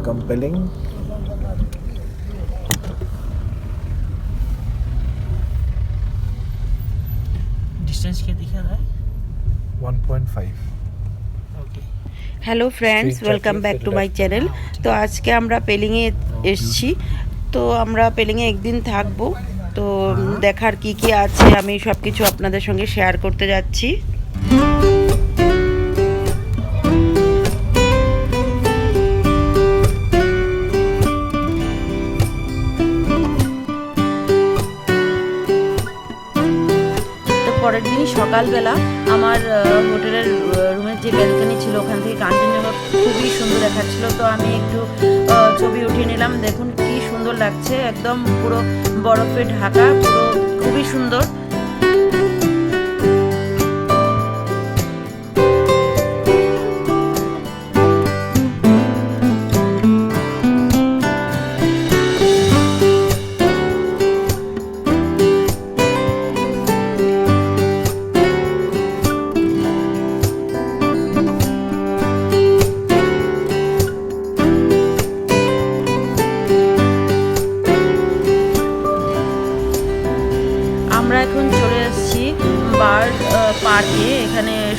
welcome Pelling. Distance क्या दिखा रहा है 1.5. Okay hello friends Street welcome traffic, back to সেটা মাই চ্যানেল তো আজকে আমরা পেলিংয়ে এসছি তো আমরা পেলিংয়ে একদিন থাকবো তো উম, দেখার কি কি আছে আমি সব কিছু আপনাদের সঙ্গে শেয়ার করতে যাচ্ছি সকালবেলা আমার হোটেলের রুমের যে ব্যালকনি ছিল ওখান থেকে কাঞ্চনজঙ্ঘা খুবই সুন্দর দেখাচ্ছিল। তো আমি একটু ছবি উঠিয়ে নিলাম। দেখুন কি সুন্দর লাগছে। একদম পুরো বরফে ঢাকা, পুরো খুবই সুন্দর।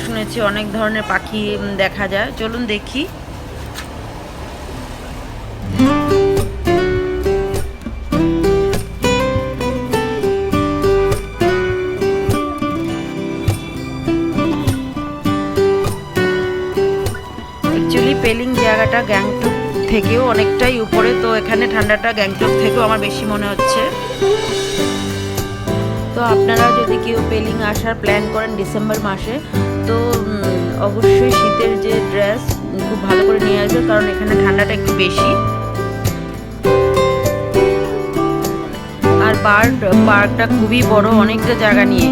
শুনেছি অনেক ধরনের পাখি দেখা যায়। চলুন দেখি। পেলিং জায়গাটা গ্যাংটক থেকেও অনেকটাই উপরে, তো এখানে ঠান্ডাটা গ্যাংটক থেকেও আমার বেশি মনে হচ্ছে। তো আপনারা যদি কেউ পেলিং আসার প্ল্যান করেন ডিসেম্বর মাসে তো অবশ্যই শীতের যে ড্রেস খুব ভালো করে নিয়ে আসবে, কারণ এখানে ঠান্ডাটা একটু বেশি। আর পার্ক, পার্কটা খুবই বড়, অনেকটা জায়গা নিয়ে।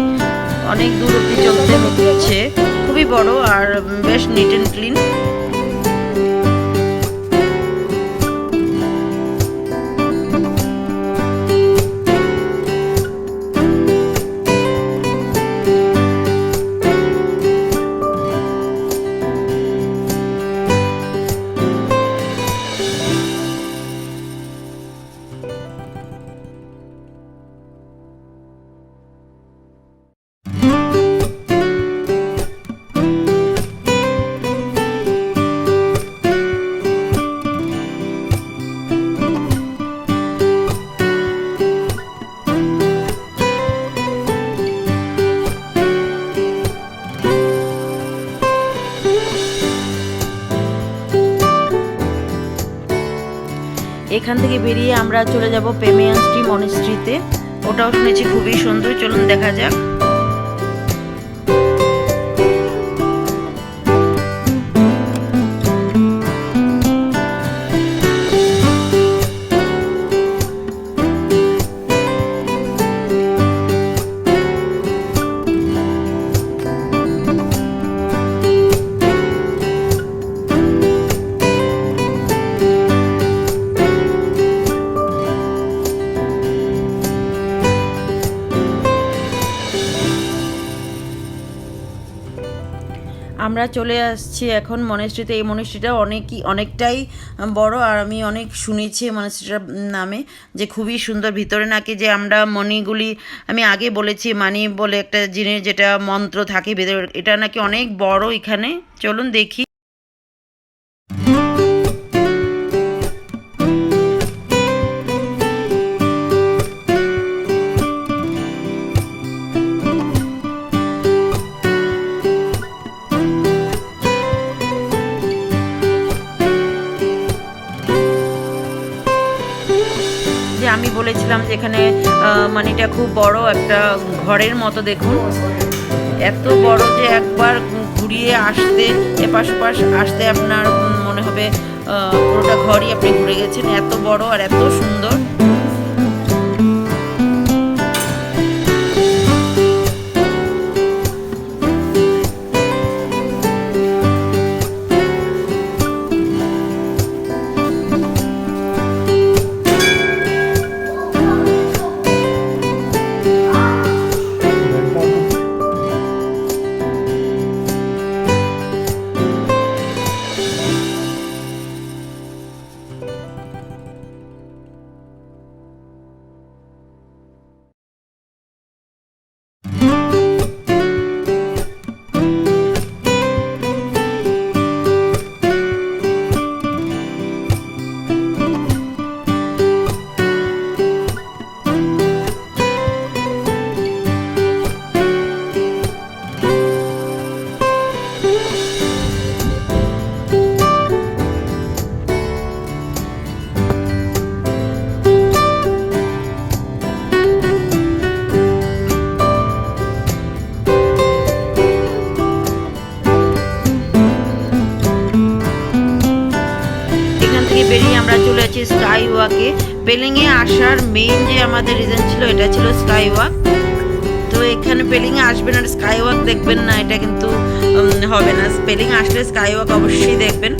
অনেক দূর অব্দি চলতে হচ্ছে। খুবই বড় আর বেশ নিট অ্যান্ড ক্লিন এখান থেকে বেরিয়ে আমরা চলে যাব পেমিয়ান স্ট্রি মনিস্ট্রিতে ওটাও শুনেছি খুবই সুন্দর। চলুন দেখা যাক। আমরা চলে আসছি এখন মনেস্ট্রিতে এই মনেস্ট্রিটা অনেকই, অনেকটাই বড় আর আমি অনেক শুনেছি মনেশ্রীটার নামে যে খুবই সুন্দর। ভিতরে নাকি যে আমরা মণিগুলি, আমি আগে বলেছি মানি বলে একটা জিনিস যেটা মন্ত্র থাকে, ভেতরে এটা নাকি অনেক বড় এখানে। চলুন দেখি। আমি যেখানে আহ, মানিটা খুব বড় একটা ঘরের মতো দেখুন। এত বড় যে একবার ঘুরিয়ে আসতে এপাশ ওপাশ আসতে আপনার মনে হবে পুরোটা ঘরই আপনি ঘুরে গেছেন। এত বড় আর এত সুন্দর। স্কাই ওয়াকে পেলিংয়ে আসার মেইন যে আমাদের রিজন ছিল, এটা ছিল স্কাই ওয়াক তো এখানে পেলিং এ আসবেন আর স্কাই ওয়াক দেখবেন না, এটা কিন্তু হবে না। পেলিং আসলে স্কাই ওয়াক অবশ্যই দেখবেন।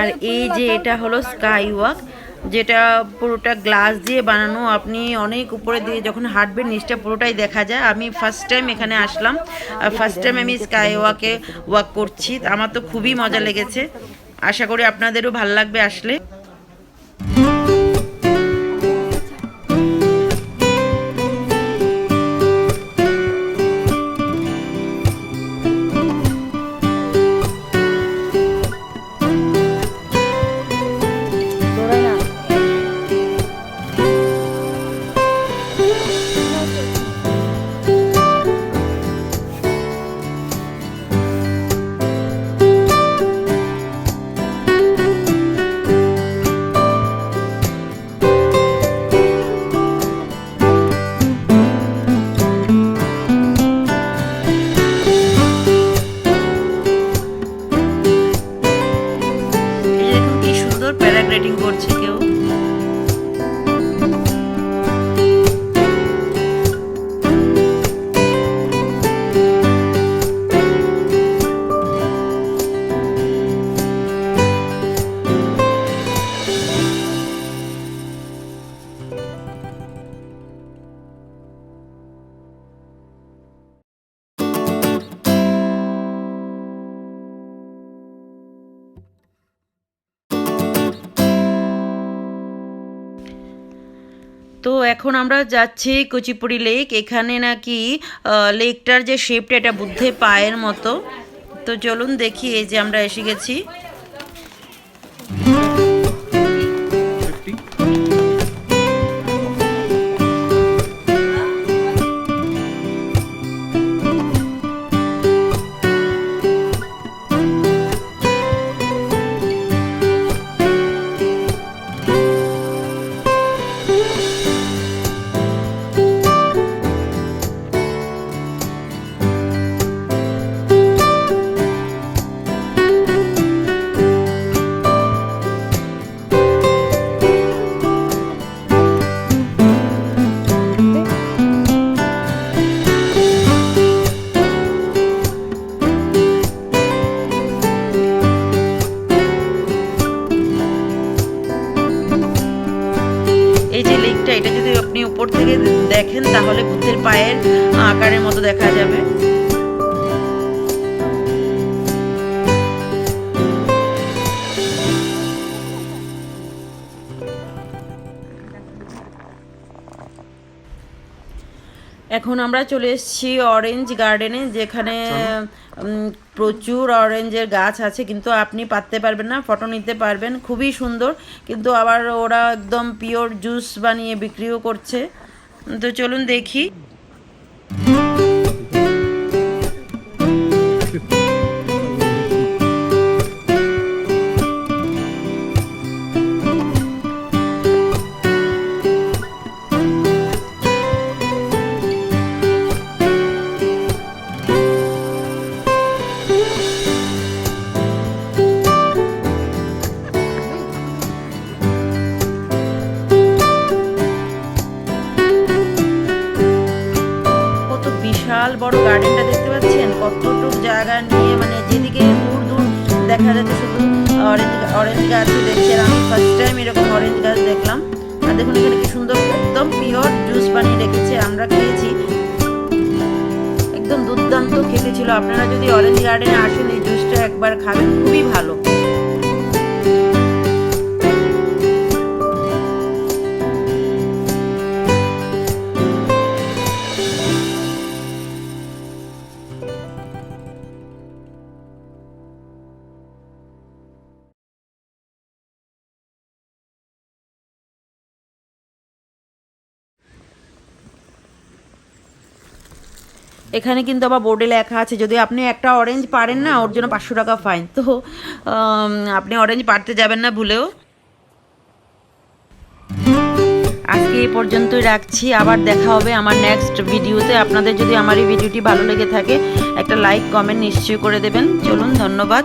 আর এই যে এটা হলো স্কাই ওয়াক যেটা পুরোটা গ্লাস দিয়ে বানানো আপনি অনেক উপরে দিয়ে যখন হাঁটবেন নিচটা পুরোটাই দেখা যায়। আমি ফার্স্ট টাইম এখানে আসলাম। আর ফার্স্ট টাইম আমি স্কাই ওয়াকে ওয়াক করছি। আমার তো খুবই মজা লেগেছে। আশা করি আপনাদেরও ভালো লাগবে আসলে। তো এখন আমরা যাচ্ছি কুচিপুড়ি লেক। এখানে নাকি লেকটার যে শেপটা এটা বুদ্ধে পায়ের মতো। তো চলুন দেখি এই যে আমরা এসে গেছি। এটা যদি আপনি উপর থেকে দেখেন তাহলে বুদ্ধের পায়ের আকারের মতো দেখা যাবে। এখন আমরা চলে এসেছি অরেঞ্জ গার্ডেনে যেখানে প্রচুর অরেঞ্জের গাছ আছে কিন্তু আপনি পাততে পারবেন না ফটো নিতে পারবেন খুবই সুন্দর কিন্তু আবার ওরা একদম পিওর জুস বানিয়ে বিক্রিও করছে। তো চলুন দেখি। বড় গার্ডেনটা দেখতে পাচ্ছেন? কতটুক জায়গা নিয়ে মানে যেদিকে দূর দূর দেখা যাচ্ছে শুধু অরেঞ্জ অরেঞ্জ গাছই দেখছি আমি ফার্স্ট টাইম এরকম অরেঞ্জ গাছ দেখলাম। আর দেখুন এখানে কি সুন্দর, একদম পিওর জুস বানিয়ে রেখেছে, আমরা খেয়েছি। একদম দুর্দান্ত খেতে ছিল। আপনারা যদি অরেঞ্জ গার্ডেনে আসেন, এই জুসটা একবার খাবেন, খুবই ভালো। এখানে কিন্তু আবার বোর্ডে লেখা আছে, যদি আপনি একটা অরেঞ্জ পারেন না, ওর জন্য পাঁচশো টাকা ফাইন তো আপনি অরেঞ্জ পারতে যাবেন না ভুলেও। আজকে এই পর্যন্তই রাখছি, আবার দেখা হবে আমার নেক্সট ভিডিওতে আপনাদের যদি আমার এই ভিডিওটি ভালো লেগে থাকে, একটা লাইক কমেন্ট নিশ্চয়ই করে দেবেন। চলুন, ধন্যবাদ।